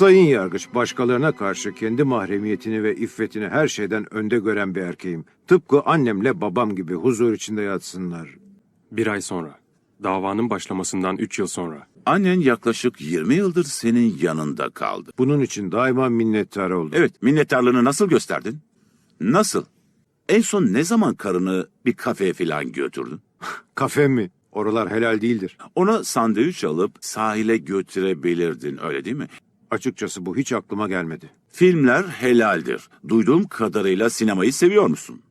Sayın Yargıç, başkalarına karşı kendi mahremiyetini ve iffetini her şeyden önde gören bir erkeğim. Tıpkı annemle babam gibi huzur içinde yatsınlar. Bir ay sonra. Davanın başlamasından üç yıl sonra. Annen yaklaşık 20 yıldır senin yanında kaldı. Bunun için daima minnettar oldum. Evet, minnettarlığını nasıl gösterdin? Nasıl? En son ne zaman karını bir kafeye falan götürdün? Kafe mi? Oralar helal değildir. Ona sandviç alıp sahile götürebilirdin, öyle değil mi? Açıkçası bu hiç aklıma gelmedi. Filmler helaldir. Duyduğum kadarıyla sinemayı seviyor musun?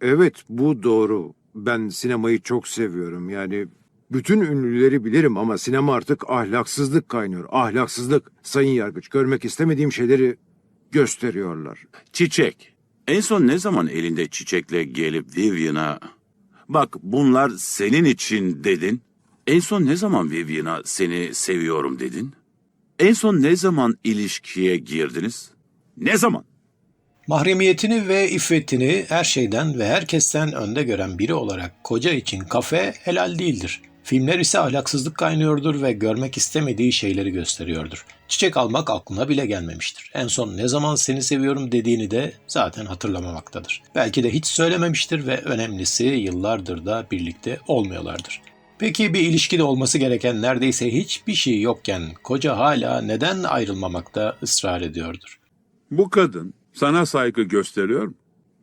Evet, bu doğru. Ben sinemayı çok seviyorum. Yani bütün ünlüleri bilirim ama sinema artık ahlaksızlık kaynıyor. Ahlaksızlık. Sayın Yargıç, görmek istemediğim şeyleri gösteriyorlar. Çiçek. En son ne zaman elinde çiçekle gelip Vivian'a... Bak bunlar senin için dedin. En son ne zaman Vivian'a seni seviyorum dedin? En son ne zaman ilişkiye girdiniz? Ne zaman? Mahremiyetini ve iffetini her şeyden ve herkesten önde gören biri olarak koca için kafe helal değildir. Filmler ise ahlaksızlık kaynıyordur ve görmek istemediği şeyleri gösteriyordur. Çiçek almak aklına bile gelmemiştir. En son ne zaman seni seviyorum dediğini de zaten hatırlamamaktadır. Belki de hiç söylememiştir ve önemlisi yıllardır da birlikte olmuyorlardır. Peki bir ilişkide olması gereken neredeyse hiçbir şey yokken koca hala neden ayrılmamakta ısrar ediyordur? Bu kadın sana saygı gösteriyor mu?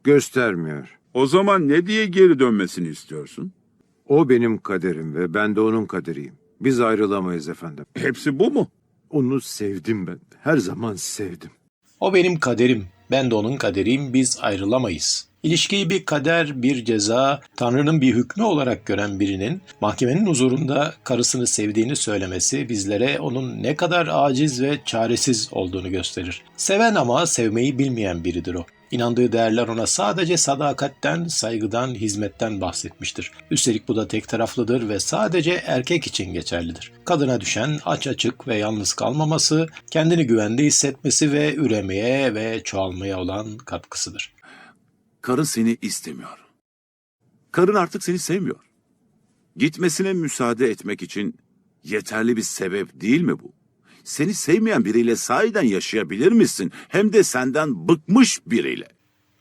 Göstermiyor. O zaman ne diye geri dönmesini istiyorsun? O benim kaderim ve ben de onun kaderiyim. Biz ayrılamayız efendim. Hepsi bu mu? Onu sevdim ben. Her zaman sevdim. O benim kaderim, ben de onun kaderiyim, biz ayrılamayız. İlişkiyi bir kader, bir ceza, Tanrı'nın bir hükmü olarak gören birinin mahkemenin huzurunda karısını sevdiğini söylemesi bizlere onun ne kadar aciz ve çaresiz olduğunu gösterir. Seven ama sevmeyi bilmeyen biridir o. İnandığı değerler ona sadece sadakatten, saygıdan, hizmetten bahsetmiştir. Üstelik bu da tek taraflıdır ve sadece erkek için geçerlidir. Kadına düşen aç açık ve yalnız kalmaması, kendini güvende hissetmesi ve üremeye ve çoğalmaya olan katkısıdır. Karın seni istemiyor. Karın artık seni sevmiyor. Gitmesine müsaade etmek için yeterli bir sebep değil mi bu? Seni sevmeyen biriyle sahiden yaşayabilir misin? Hem de senden bıkmış biriyle.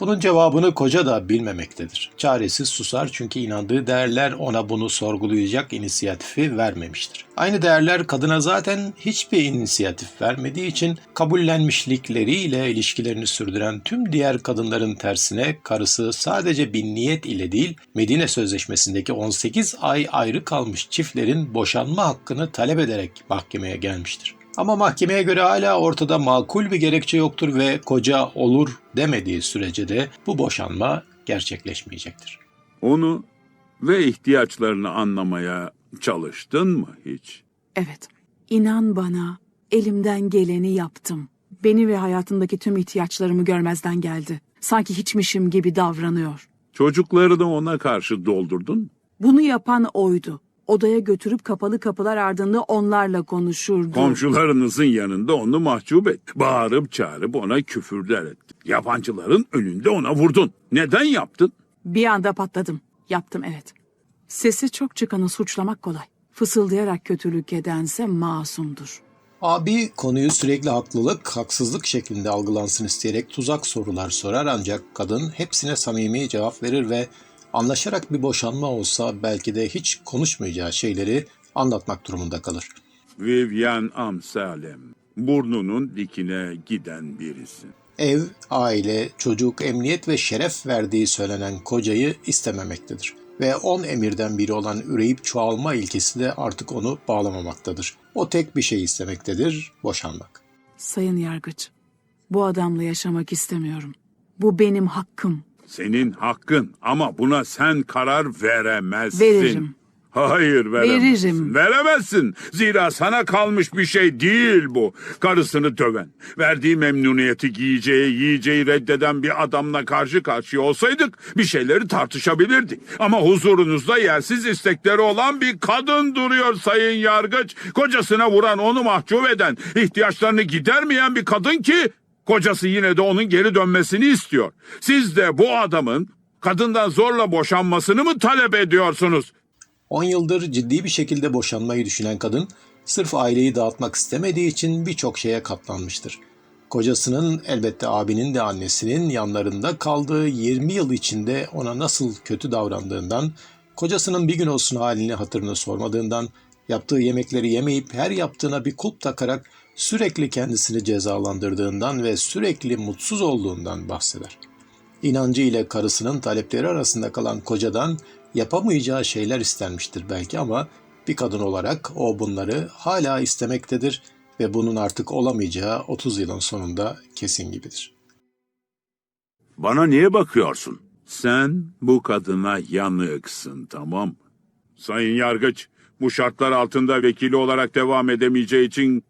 Bunun cevabını koca da bilmemektedir. Çaresiz susar çünkü inandığı değerler ona bunu sorgulayacak inisiyatifi vermemiştir. Aynı değerler kadına zaten hiçbir inisiyatif vermediği için kabullenmişlikleriyle ilişkilerini sürdüren tüm diğer kadınların tersine karısı sadece bir niyet ile değil Medine Sözleşmesi'ndeki 18 ay ayrı kalmış çiftlerin boşanma hakkını talep ederek mahkemeye gelmiştir. Ama mahkemeye göre hala ortada makul bir gerekçe yoktur ve koca olur demediği sürece de bu boşanma gerçekleşmeyecektir. Onu ve ihtiyaçlarını anlamaya çalıştın mı hiç? Evet. İnan bana, elimden geleni yaptım. Beni ve hayatındaki tüm ihtiyaçlarımı görmezden geldi. Sanki hiçmişim gibi davranıyor. Çocuklarını ona karşı doldurdun? Bunu yapan oydu. Odaya götürüp kapalı kapılar ardında onlarla konuşurdu. Komşularınızın yanında onu mahcup et. Bağırıp çağırıp ona küfürler ettin. Yabancıların önünde ona vurdun. Neden yaptın? Bir anda patladım. Yaptım evet. Sesi çok çıkanı suçlamak kolay. Fısıldayarak kötülük edense masumdur. Abi konuyu sürekli haklılık, haksızlık şeklinde algılansın isteyerek tuzak sorular sorar ancak kadın hepsine samimi cevap verir ve anlaşarak bir boşanma olsa belki de hiç konuşmayacağı şeyleri anlatmak durumunda kalır. Vivian Amsalem. Burnunun dikine giden birisin. Ev, aile, çocuk, emniyet ve şeref verdiği söylenen kocayı istememektedir. Ve on emirden biri olan üreyip çoğalma ilkesi de artık onu bağlamamaktadır. O tek bir şey istemektedir, boşanmak. Sayın Yargıç, bu adamla yaşamak istemiyorum. Bu benim hakkım. Senin hakkın ama buna sen karar veremezsin. Veririm. Hayır veremezsin. Veririm. Veremezsin. Zira sana kalmış bir şey değil bu. Karısını döven, verdiği memnuniyeti giyeceği, yiyeceği reddeden bir adamla karşı karşıya olsaydık bir şeyleri tartışabilirdik. Ama huzurunuzda yersiz istekleri olan bir kadın duruyor sayın yargıç. Kocasına vuran, onu mahcup eden, ihtiyaçlarını gidermeyen bir kadın ki kocası yine de onun geri dönmesini istiyor. Siz de bu adamın kadından zorla boşanmasını mı talep ediyorsunuz? 10 yıldır ciddi bir şekilde boşanmayı düşünen kadın Sırf aileyi dağıtmak istemediği için birçok şeye katlanmıştır. Kocasının elbette abinin de annesinin yanlarında kaldığı 20 yıl içinde ona nasıl kötü davrandığından, kocasının bir gün olsun halini hatırını sormadığından, yaptığı yemekleri yemeyip her yaptığına bir kulp takarak sürekli kendisini cezalandırdığından ve sürekli mutsuz olduğundan bahseder. İnancı ile karısının talepleri arasında kalan kocadan yapamayacağı şeyler istenmiştir belki ama bir kadın olarak o bunları hala istemektedir ve bunun artık olamayacağı 30 yılın sonunda kesin gibidir. Bana niye bakıyorsun? Sen bu kadına yanıksın tamam. Sayın Yargıç, bu şartlar altında vekili olarak devam edemeyeceği için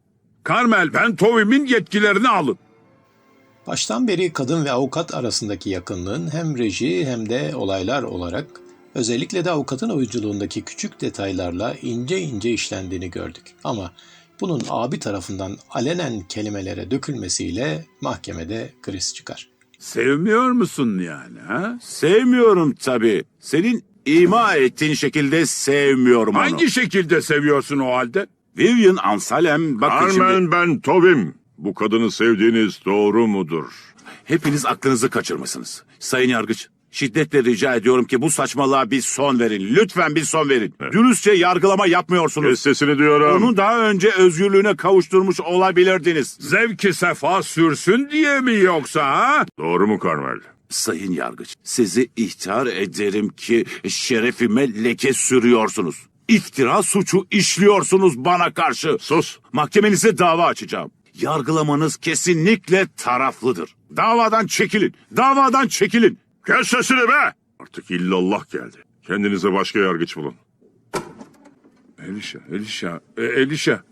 Carmel Ben Tovim'in yetkilerini alın. Baştan beri kadın ve avukat arasındaki yakınlığın hem reji hem de olaylar olarak özellikle de avukatın oyunculuğundaki küçük detaylarla ince ince işlendiğini gördük. Ama bunun abi tarafından alenen kelimelere dökülmesiyle mahkemede kriz çıkar. Sevmiyor musun yani ha? Sevmiyorum tabii. Senin ima ettiğin şekilde sevmiyorum onu. Hangi şekilde seviyorsun o halde? Vivian Ansalem bakın şimdi. Carmen ben Tovim. Bu kadını sevdiğiniz doğru mudur? Hepiniz aklınızı kaçırmışsınız. Sayın Yargıç, şiddetle rica ediyorum ki bu saçmalığa bir son verin. Lütfen bir son verin. Dürüstçe yargılama yapmıyorsunuz. Kes sesini diyorum. Onu daha önce özgürlüğüne kavuşturmuş olabilirdiniz. Zevki sefa sürsün diye mi yoksa ha? Doğru mu Carmel? Sayın Yargıç, sizi ihtar ederim ki şerefime leke sürüyorsunuz. İftira suçu işliyorsunuz bana karşı. Sus. Mahkemenize dava açacağım. Yargılamanız kesinlikle taraflıdır. Davadan çekilin. Davadan çekilin. Kes sesini be! Artık illallah geldi. Kendinize başka yargıç bulun. Elişa, Elişa, e, Elişa.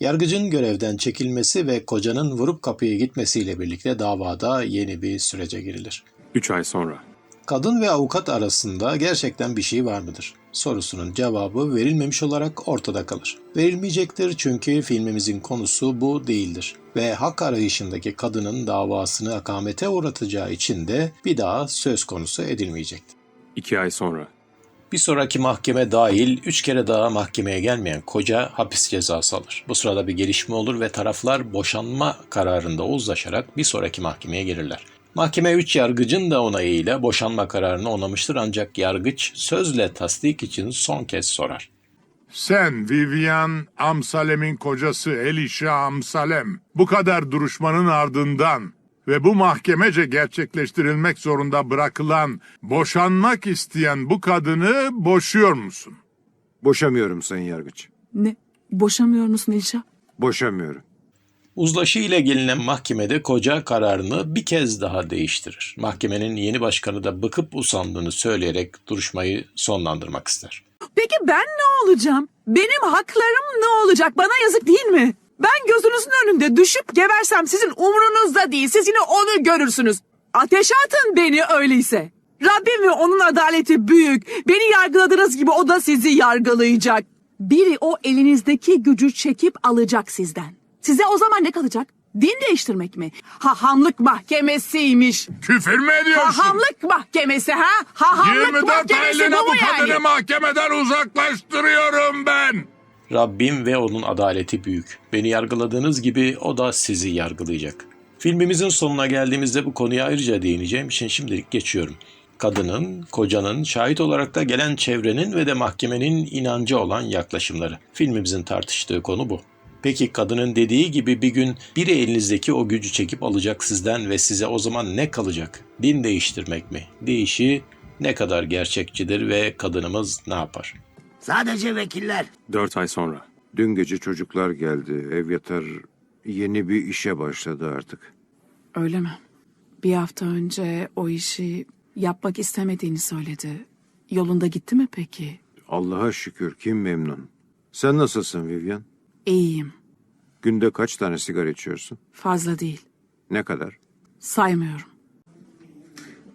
Yargıcın görevden çekilmesi ve kocanın vurup kapıya gitmesiyle birlikte davada yeni bir sürece girilir. 3 ay sonra. Kadın ve avukat arasında gerçekten bir şey var mıdır? Sorusunun cevabı verilmemiş olarak ortada kalır. Verilmeyecektir çünkü filmimizin konusu bu değildir. Ve hak arayışındaki kadının davasını akamete uğratacağı için de bir daha söz konusu edilmeyecektir. 2 ay sonra. Bir sonraki mahkeme dahil üç kere daha mahkemeye gelmeyen koca hapis cezası alır. Bu sırada bir gelişme olur ve taraflar boşanma kararında uzlaşarak bir sonraki mahkemeye gelirler. Mahkeme üç yargıcın da onayıyla boşanma kararını onamıştır ancak yargıç sözle tasdik için son kez sorar. Sen Vivian Amsalem'in kocası Elisha Amsalem bu kadar duruşmanın ardından ve bu mahkemece gerçekleştirilmek zorunda bırakılan boşanmak isteyen bu kadını boşuyor musun? Boşamıyorum Sayın Yargıç. Ne? Boşamıyor musun İlşah? Boşamıyorum. Uzlaşı ile gelinen mahkemede koca kararını bir kez daha değiştirir. Mahkemenin yeni başkanı da bıkıp usandığını söyleyerek duruşmayı sonlandırmak ister. Peki ben ne olacağım? Benim haklarım ne olacak? Bana yazık değil mi? Ben gözünüzün önünde düşüp gebersem sizin umrunuzda değil. Siz yine onu görürsünüz. Ateşe atın beni öyleyse. Rabbim ve onun adaleti büyük. Beni yargıladığınız gibi o da sizi yargılayacak. Biri o elinizdeki gücü çekip alacak sizden. Size o zaman ne kalacak? Din değiştirmek mi? Hahamlık mahkemesiymiş. Küfür mü ediyorsun? Hahamlık mahkemesi ha? Hahamlık 24 mahkemesi aylığına bu mu bu kadını mahkemeden uzaklaştırıyorum ben. Rabbim ve onun adaleti büyük. Beni yargıladığınız gibi o da sizi yargılayacak. Filmimizin sonuna geldiğimizde bu konuya ayrıca değineceğim için şimdilik geçiyorum. Kadının, kocanın, şahit olarak da gelen çevrenin ve de mahkemenin inancı olan yaklaşımları. Filmimizin tartıştığı konu bu. Peki kadının dediği gibi bir gün biri elinizdeki o gücü çekip alacak sizden ve size o zaman ne kalacak? Din değiştirmek mi? Değişi ne kadar gerçekçidir ve kadınımız ne yapar? Sadece vekiller. 4 ay sonra. Dün gece çocuklar geldi. Ev yatar yeni bir işe başladı artık. Öyle mi? Bir hafta önce o işi yapmak istemediğini söyledi. Yolunda gitti mi peki? Allah'a şükür kim memnun. Sen nasılsın Vivian? İyiyim. Günde kaç tane sigara içiyorsun? Fazla değil. Ne kadar? Saymıyorum.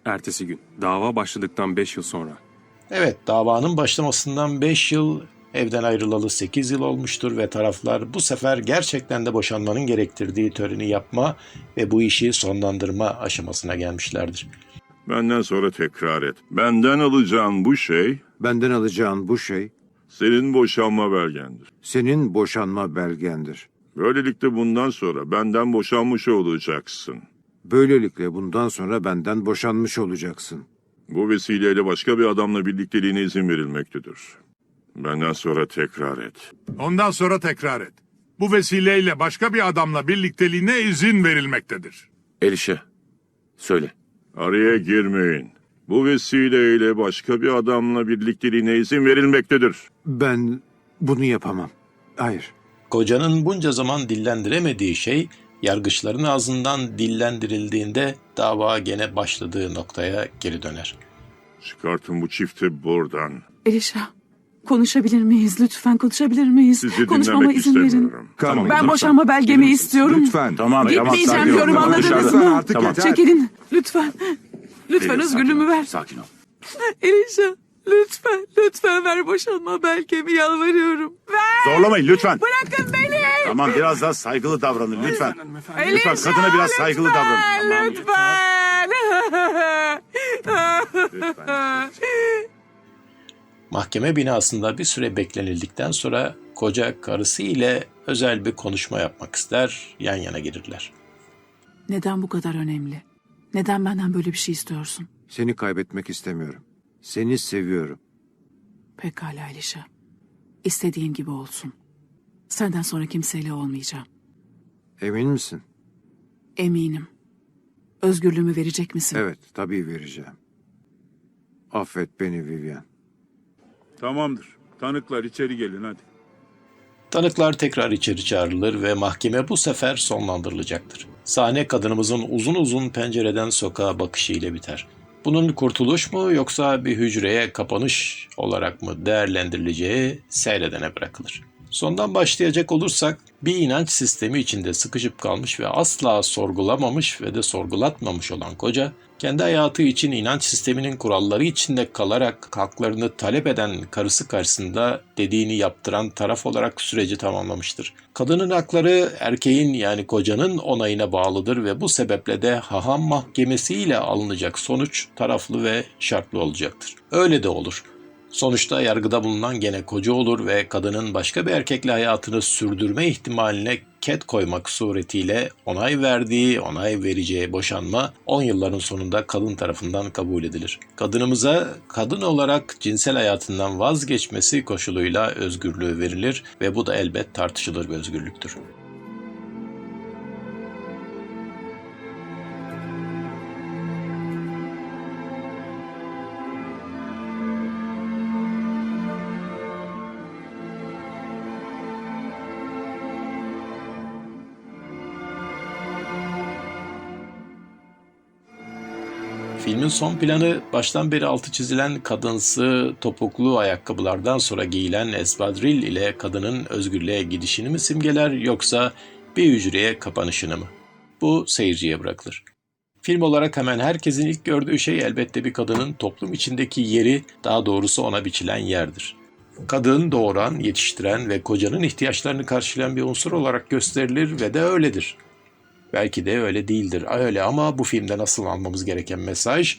Ertesi gün. Dava başladıktan 5 yıl sonra. Evet, davanın başlamasından 5 yıl, evden ayrılalı 8 yıl olmuştur ve taraflar bu sefer gerçekten de boşanmanın gerektirdiği töreni yapma ve bu işi sonlandırma aşamasına gelmişlerdir. Benden sonra tekrar et. Benden alacağın bu şey Benden alacağın bu şey Senin boşanma belgendir. Senin boşanma belgendir. Böylelikle bundan sonra benden boşanmış olacaksın. Böylelikle bundan sonra benden boşanmış olacaksın. Bu vesileyle başka bir adamla birlikteliğine izin verilmektedir. Benden sonra tekrar et. Ondan sonra tekrar et. Bu vesileyle başka bir adamla birlikteliğine izin verilmektedir. Elişe, söyle. Araya girmeyin. Bu vesileyle başka bir adamla birlikteliğine izin verilmektedir. Ben bunu yapamam. Hayır. Kocanın bunca zaman dillendiremediği şey yargıçların ağzından dillendirildiğinde dava gene başladığı noktaya geri döner. Çıkartın bu çifti buradan. Elişa konuşabilir miyiz? Lütfen konuşabilir miyiz? Sizi Konuşmama dinlemek izin verin. istemiyorum. Tamam, Ben boşanma belgemi istiyorum. Lütfen. Tamam, tamam. Gitmeyeceğim sakin ol. diyorum Tamam, anladınız dışarıda. mı? Artık Tamam. yeter. Çekilin lütfen. Lütfen Elif, özgürlüğümü sakin ol, ver. Sakin ol. Elişa lütfen lütfen ver boşanma belgemi yalvarıyorum. Ver Zorlamayın lütfen. bırakın beni. Tamam biraz daha saygılı davranın lütfen. Elişa, Lütfen kadına biraz saygılı lütfen, davranın. Lütfen. Mahkeme binasında bir süre beklenildikten sonra koca karısı ile özel bir konuşma yapmak ister, yan yana gelirler. Neden bu kadar önemli? Neden benden böyle bir şey istiyorsun? Seni kaybetmek istemiyorum. Seni seviyorum. Pekala Elişa. İstediğin gibi olsun. Senden sonra kimseyle olmayacağım. Emin misin? Eminim. Özgürlüğümü verecek misin? Evet, tabii vereceğim. Affet beni Vivian. Tamamdır. Tanıklar içeri gelin hadi. Tanıklar tekrar içeri çağrılır ve mahkeme bu sefer sonlandırılacaktır. Sahne kadınımızın uzun uzun pencereden sokağa bakışı ile biter. Bunun kurtuluş mu yoksa bir hücreye kapanış olarak mı değerlendirileceği seyredene bırakılır. Sondan başlayacak olursak bir inanç sistemi içinde sıkışıp kalmış ve asla sorgulamamış ve de sorgulatmamış olan koca, kendi hayatı için inanç sisteminin kuralları içinde kalarak haklarını talep eden karısı karşısında dediğini yaptıran taraf olarak süreci tamamlamıştır. Kadının hakları erkeğin yani kocanın onayına bağlıdır ve bu sebeple de haham mahkemesiyle alınacak sonuç taraflı ve şartlı olacaktır. Öyle de olur. Sonuçta yargıda bulunan gene koca olur ve kadının başka bir erkekle hayatını sürdürme ihtimaline ket koymak suretiyle onay verdiği, onay vereceği boşanma 10 yılların sonunda kadın tarafından kabul edilir. Kadınımıza kadın olarak cinsel hayatından vazgeçmesi koşuluyla özgürlüğü verilir ve bu da elbet tartışılır bir özgürlüktür. Filmin son planı baştan beri altı çizilen kadınsı topuklu ayakkabılardan sonra giyilen espadril ile kadının özgürlüğe gidişini mi simgeler yoksa bir hücreye kapanışını mı? Bu seyirciye bırakılır. Film olarak hemen herkesin ilk gördüğü şey elbette bir kadının toplum içindeki yeri, daha doğrusu ona biçilen yerdir. Kadın doğuran, yetiştiren ve kocanın ihtiyaçlarını karşılayan bir unsur olarak gösterilir ve de öyledir. Belki de öyle değildir. Öyle ama bu filmde nasıl almamız gereken mesaj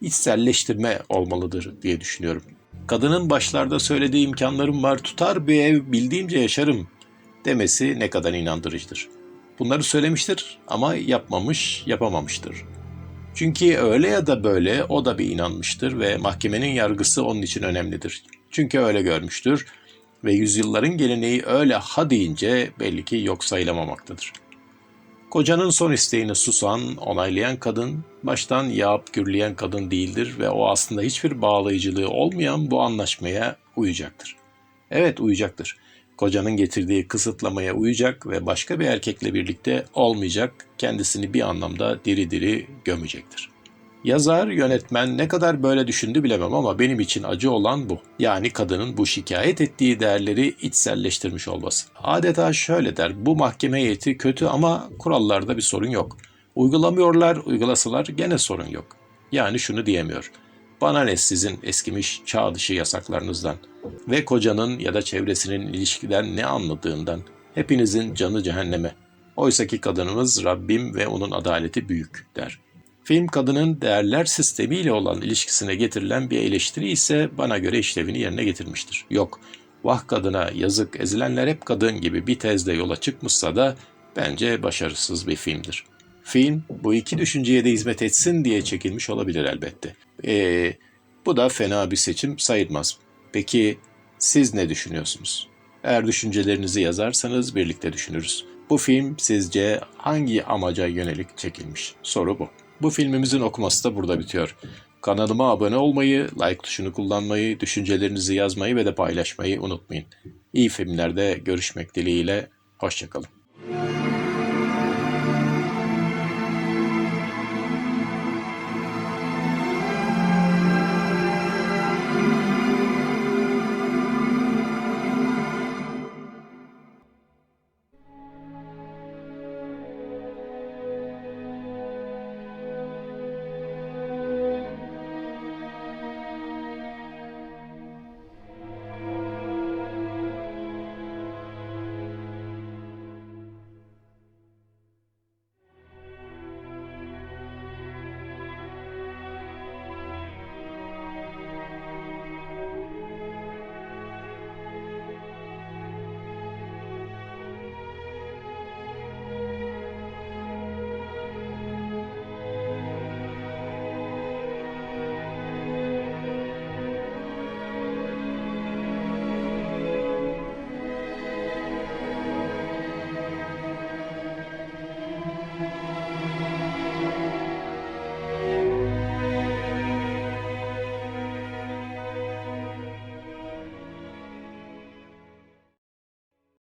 içselleştirme olmalıdır diye düşünüyorum. Kadının başlarda söylediği imkanlarım var, tutar bir ev, bildiğimce yaşarım demesi ne kadar inandırıcıdır. Bunları söylemiştir ama yapmamış, yapamamıştır. Çünkü öyle ya da böyle o da bir inanmıştır ve mahkemenin yargısı onun için önemlidir. Çünkü öyle görmüştür ve yüzyılların geleneği öyle ha deyince belli ki yok sayılamamaktadır. Kocanın son isteğini susan, onaylayan kadın, baştan yağıp gürleyen kadın değildir ve o aslında hiçbir bağlayıcılığı olmayan bu anlaşmaya uyacaktır. Evet uyacaktır. Kocanın getirdiği kısıtlamaya uyacak ve başka bir erkekle birlikte olmayacak, kendisini bir anlamda diri diri gömecektir. Yazar, yönetmen ne kadar böyle düşündü bilemem ama benim için acı olan bu. Yani kadının bu şikayet ettiği değerleri içselleştirmiş olması. Adeta şöyle der, bu mahkeme heyeti kötü ama kurallarda bir sorun yok. Uygulamıyorlar, uygulasalar gene sorun yok. Yani şunu diyemiyor. Bana ne sizin eskimiş çağ dışı yasaklarınızdan ve kocanın ya da çevresinin ilişkiden ne anladığından hepinizin canı cehenneme. Oysaki kadınımız Rabbim ve onun adaleti büyük der. Film kadının değerler sistemiyle olan ilişkisine getirilen bir eleştiri ise bana göre işlevini yerine getirmiştir. Yok, Vah kadına yazık ezilenler hep kadın gibi bir tezle yola çıkmışsa da bence başarısız bir filmdir. Film bu iki düşünceye de hizmet etsin diye çekilmiş olabilir elbette. Ee, bu da fena bir seçim sayılmaz. Peki siz ne düşünüyorsunuz? Eğer düşüncelerinizi yazarsanız birlikte düşünürüz. Bu film sizce hangi amaca yönelik çekilmiş? Soru bu. Bu filmimizin okuması da burada bitiyor. Kanalıma abone olmayı, like tuşunu kullanmayı, düşüncelerinizi yazmayı ve de paylaşmayı unutmayın. İyi filmlerde görüşmek dileğiyle, hoşçakalın.